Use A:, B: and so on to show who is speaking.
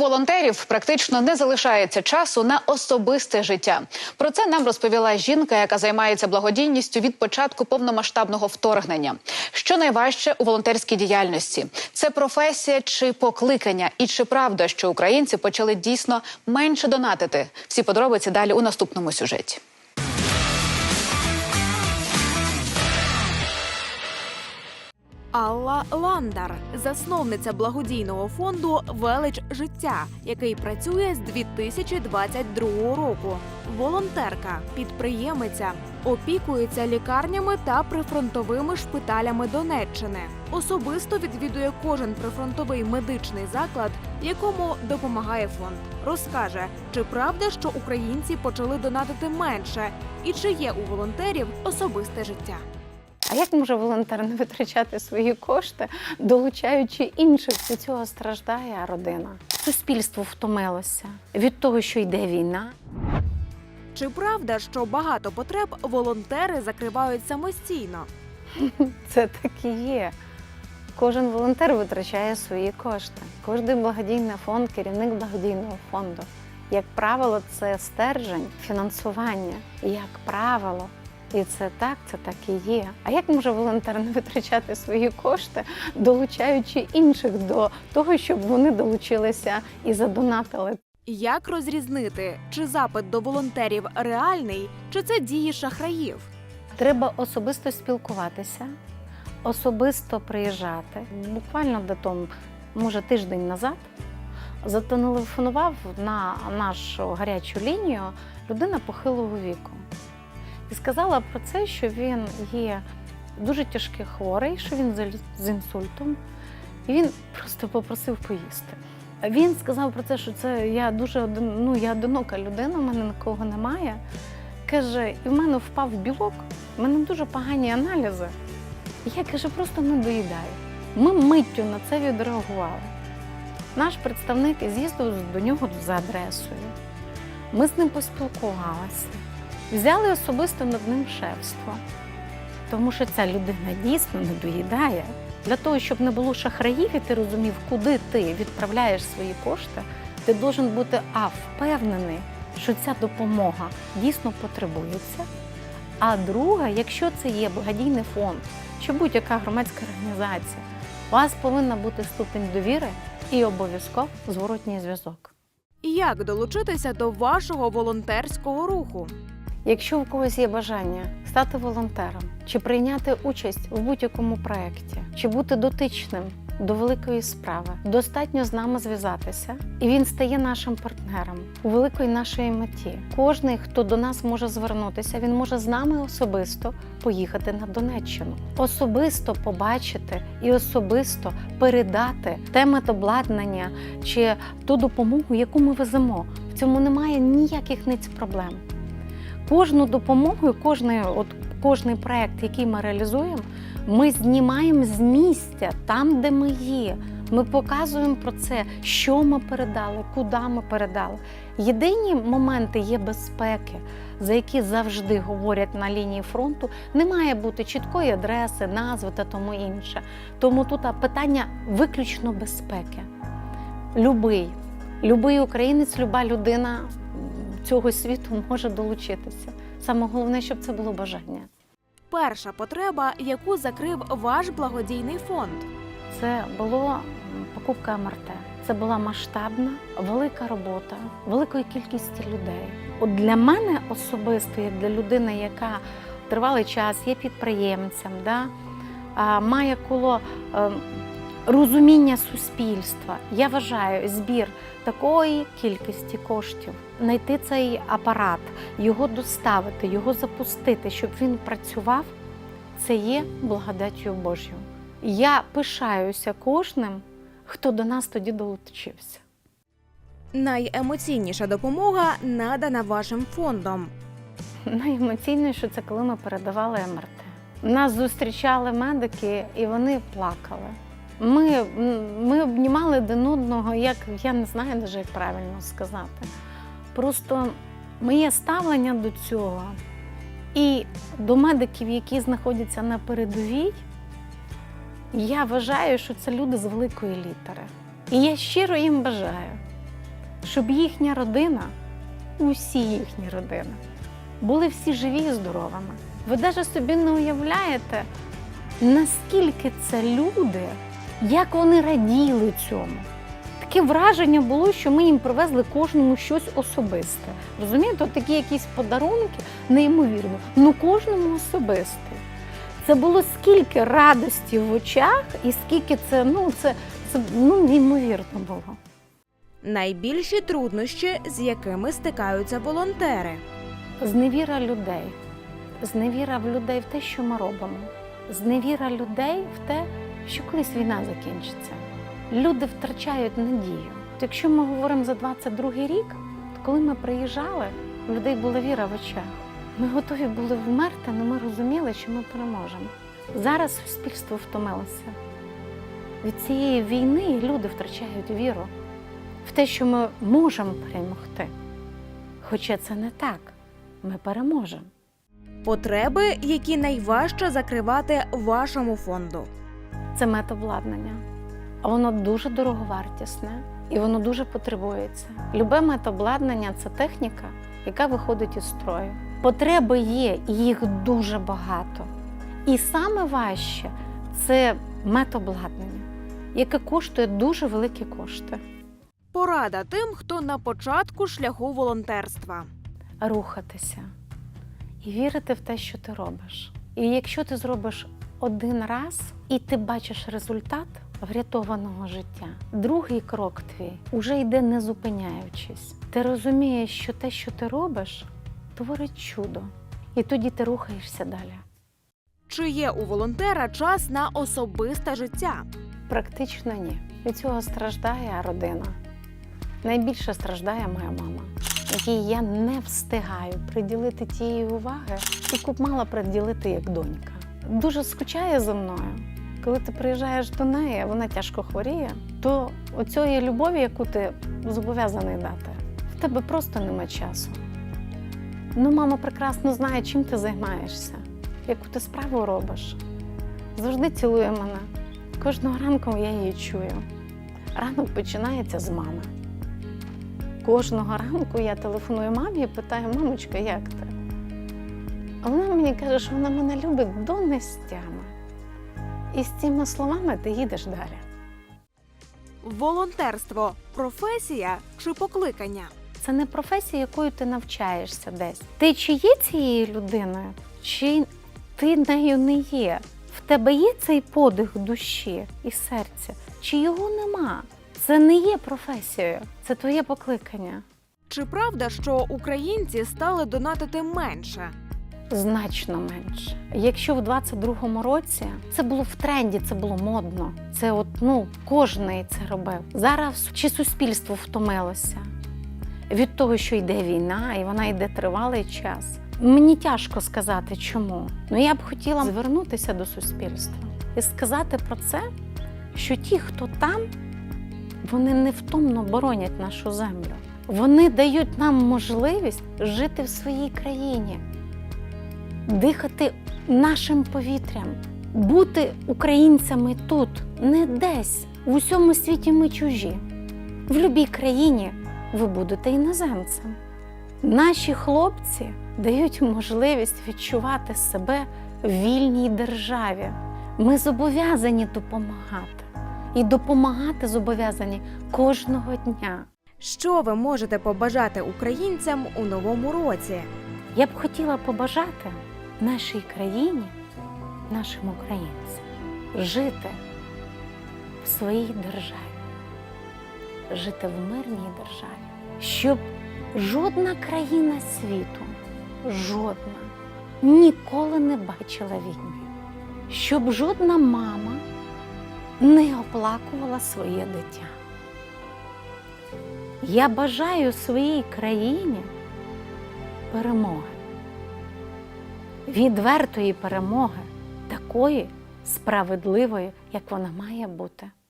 A: волонтерів практично не залишається часу на особисте життя. Про це нам розповіла жінка, яка займається благодійністю від початку повномасштабного вторгнення. Що найважче у волонтерській діяльності? Це професія чи покликання? І чи правда, що українці почали дійсно менше донатити? Всі подробиці далі у наступному сюжеті.
B: Алла Ландар, засновниця благодійного фонду Велич життя, який працює з 2022 року. Волонтерка, підприємиця, опікується лікарнями та прифронтовими шпиталями Донеччини. Особисто відвідує кожен прифронтовий медичний заклад, якому допомагає фонд. Розкаже, чи правда, що українці почали донатити менше, і чи є у волонтерів особисте життя.
C: А як може волонтер не витрачати свої кошти, долучаючи інших? До цього страждає родина. Суспільство втомилося від того, що йде війна.
B: Чи правда, що багато потреб волонтери закривають самостійно?
C: Це так і є. Кожен волонтер витрачає свої кошти. Кожен благодійний фонд, керівник благодійного фонду. Як правило, це стержень фінансування. Як правило, і це так, це так і є. А як може волонтер не витрачати свої кошти, долучаючи інших до того, щоб вони долучилися і задонатили?
B: Як розрізнити, чи запит до волонтерів реальний, чи це дії шахраїв?
C: Треба особисто спілкуватися, особисто приїжджати. Буквально до тому, може, тиждень назад зателефонував на нашу гарячу лінію людина похилого віку і сказала про це, що він є дуже тяжкий хворий, що він з- інсультом, і він просто попросив поїсти. Він сказав про те, що це я дуже ну, я одинока людина, в мене нікого немає. Каже, і в мене впав білок, в мене дуже погані аналізи. Я каже, просто не доїдаю. Ми миттю на це відреагували. Наш представник з'їздив до нього за адресою. Ми з ним поспілкувалися, взяли особисто над ним шефство, тому що ця людина дійсно не доїдає. Для того, щоб не було шахраїв, і ти розумів, куди ти відправляєш свої кошти, ти должен бути а впевнений, що ця допомога дійсно потребується. А друге, якщо це є благодійний фонд чи будь-яка громадська організація, у вас повинна бути ступінь довіри і обов'язково зворотній зв'язок.
B: Як долучитися до вашого волонтерського руху?
C: Якщо у когось є бажання стати волонтером, чи прийняти участь в будь-якому проєкті, чи бути дотичним до великої справи, достатньо з нами зв'язатися, і він стає нашим партнером у великої нашої меті. Кожний, хто до нас може звернутися, він може з нами особисто поїхати на Донеччину, особисто побачити і особисто передати те медобладнання чи ту допомогу, яку ми веземо. В цьому немає ніяких ниць проблем кожну допомогу, кожний, от, кожний проект, який ми реалізуємо, ми знімаємо з місця там, де ми є. Ми показуємо про це, що ми передали, куди ми передали. Єдині моменти є безпеки, за які завжди говорять на лінії фронту. Не має бути чіткої адреси, назви та тому інше. Тому тут питання виключно безпеки. Любий, любий українець, люба людина цього світу може долучитися. Саме головне, щоб це було бажання.
B: Перша потреба, яку закрив ваш благодійний фонд.
C: Це було покупка МРТ. Це була масштабна, велика робота, великої кількості людей. От для мене особисто, як для людини, яка тривалий час є підприємцем, да, має коло е, розуміння суспільства. Я вважаю збір такої кількості коштів, знайти цей апарат, його доставити, його запустити, щоб він працював. Це є благодаттю Божою. Я пишаюся кожним, хто до нас тоді долучився.
B: Найемоційніша допомога надана вашим фондом.
C: Найемоційніше це коли ми передавали МРТ. Нас зустрічали медики, і вони плакали. Ми, ми обнімали один одного, як я не знаю навіть, як правильно сказати. Просто моє ставлення до цього і до медиків, які знаходяться на передовій, я вважаю, що це люди з великої літери. І я щиро їм бажаю, щоб їхня родина, усі їхні родини, були всі живі і здоровими. Ви навіть собі не уявляєте, наскільки це люди, як вони раділи цьому. Таке враження було, що ми їм привезли кожному щось особисте. Розумієте, От такі якісь подарунки неймовірно, ну кожному особисте. Це було скільки радості в очах, і скільки це, ну, це, це ну, неймовірно було.
B: Найбільші труднощі, з якими стикаються волонтери.
C: Зневіра людей, зневіра в людей в те, що ми робимо, зневіра людей в те, що колись війна закінчиться. Люди втрачають надію. Якщо ми говоримо за 22-й рік, то коли ми приїжджали, у людей була віра в очах. Ми готові були вмерти, але ми розуміли, що ми переможемо. Зараз суспільство втомилося. Від цієї війни люди втрачають віру в те, що ми можемо перемогти. Хоча це не так, ми переможемо.
B: Потреби, які найважче закривати вашому фонду.
C: Це медобладнання. А воно дуже дороговартісне і воно дуже потребується. Любе медобладнання це техніка, яка виходить із строю. Потреби є, і їх дуже багато. І саме важче це медобладнання, яке коштує дуже великі кошти.
B: Порада тим, хто на початку шляху волонтерства.
C: рухатися і вірити в те, що ти робиш. І якщо ти зробиш один раз і ти бачиш результат врятованого життя, другий крок твій уже йде не зупиняючись. Ти розумієш, що те, що ти робиш, творить чудо. І тоді ти рухаєшся далі.
B: Чи є у волонтера час на особисте життя?
C: Практично ні. Від цього страждає родина. Найбільше страждає моя мама, якій я не встигаю приділити тієї уваги, яку б мала приділити як донька. Дуже скучає за мною. Коли ти приїжджаєш до неї, вона тяжко хворіє, то оцієї любові, яку ти зобов'язаний дати, в тебе просто нема часу. Ну, мама прекрасно знає, чим ти займаєшся, яку ти справу робиш. Завжди цілує мене. Кожного ранку я її чую. Ранок починається з мами. Кожного ранку я телефоную мамі і питаю, мамочка, як ти? А вона мені каже, що вона мене любить до нестями. І з цими словами ти їдеш далі.
B: Волонтерство професія чи покликання?
C: Це не професія, якою ти навчаєшся десь. Ти чи є цією людиною, чи ти нею не є. В тебе є цей подих душі і серця, чи його нема. Це не є професією, це твоє покликання.
B: Чи правда, що українці стали донатити менше?
C: Значно менше. Якщо в 22-му році це було в тренді, це було модно. Це от ну кожний це робив. Зараз чи суспільство втомилося від того, що йде війна, і вона йде тривалий час. Мені тяжко сказати, чому. Ну я б хотіла звернутися до суспільства і сказати про це, що ті, хто там, вони невтомно боронять нашу землю. Вони дають нам можливість жити в своїй країні дихати нашим повітрям, бути українцями тут, не десь. В усьому світі ми чужі. В будь-якій країні ви будете іноземцем. Наші хлопці дають можливість відчувати себе в вільній державі. Ми зобов'язані допомагати. І допомагати зобов'язані кожного дня.
B: Що ви можете побажати українцям у новому році?
C: Я б хотіла побажати нашій країні, нашим українцям, жити в своїй державі, жити в мирній державі, щоб жодна країна світу, жодна ніколи не бачила війни, щоб жодна мама не оплакувала своє дитя. Я бажаю своїй країні перемоги відвертої перемоги, такої справедливої, як вона має бути.